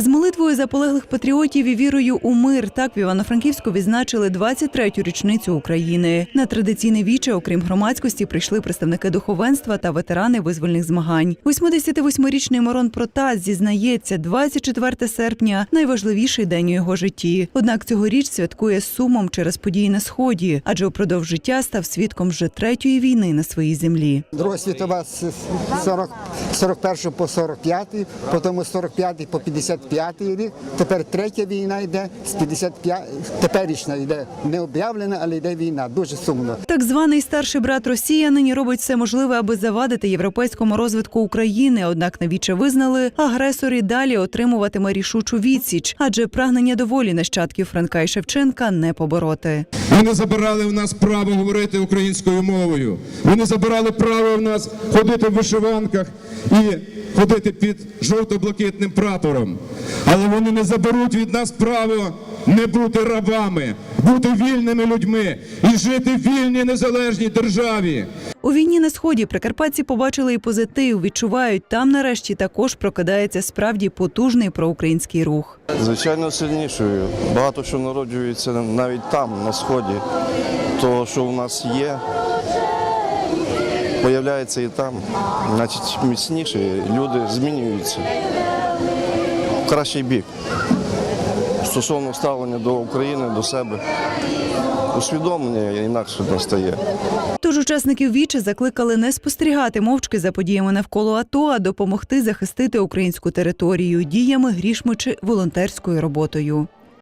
З молитвою за полеглих патріотів і вірою у мир так в Івано-Франківську відзначили 23-ю річницю України. На традиційне віче, окрім громадськості, прийшли представники духовенства та ветерани визвольних змагань. 88-річний Мирон Протас зізнається, 24 серпня найважливіший день у його житті. Однак цьогоріч святкує сумом через події на сході, адже упродовж життя став свідком вже третьої війни на своїй землі. Друга світова з 40, 41 по 45, потім з 45 по 55 рік. Тепер третя війна йде з 55, теперішня йде не об'явлена, але йде війна. Дуже сумно. Так званий старший брат Росія нині робить все можливе, аби завадити європейському розвитку України. Однак навіче визнали, агресор і далі отримуватиме рішучу відсіч, адже прагнення доволі нащадків Франка і Шевченка не побороти. Вони забирали в нас право говорити українською мовою. Вони забирали право в нас ходити в вишиванках і ходити під жовто-блакитним прапором. Але вони не заберуть від нас право не бути рабами, бути вільними людьми і жити в вільній незалежній державі. У війні на сході прикарпатці побачили і позитив. Відчувають, там нарешті також прокидається справді потужний проукраїнський рух. Звичайно, сильнішою. Багато що народжується навіть там, на сході. То, що у нас є, появляється і там. Значить, міцніше. Люди змінюються. Кращий бік. Стосовно ставлення до України, до себе. Усвідомлення інакше настає. Тож учасників віче закликали не спостерігати мовчки за подіями навколо АТО, а допомогти захистити українську територію діями, грішми чи волонтерською роботою.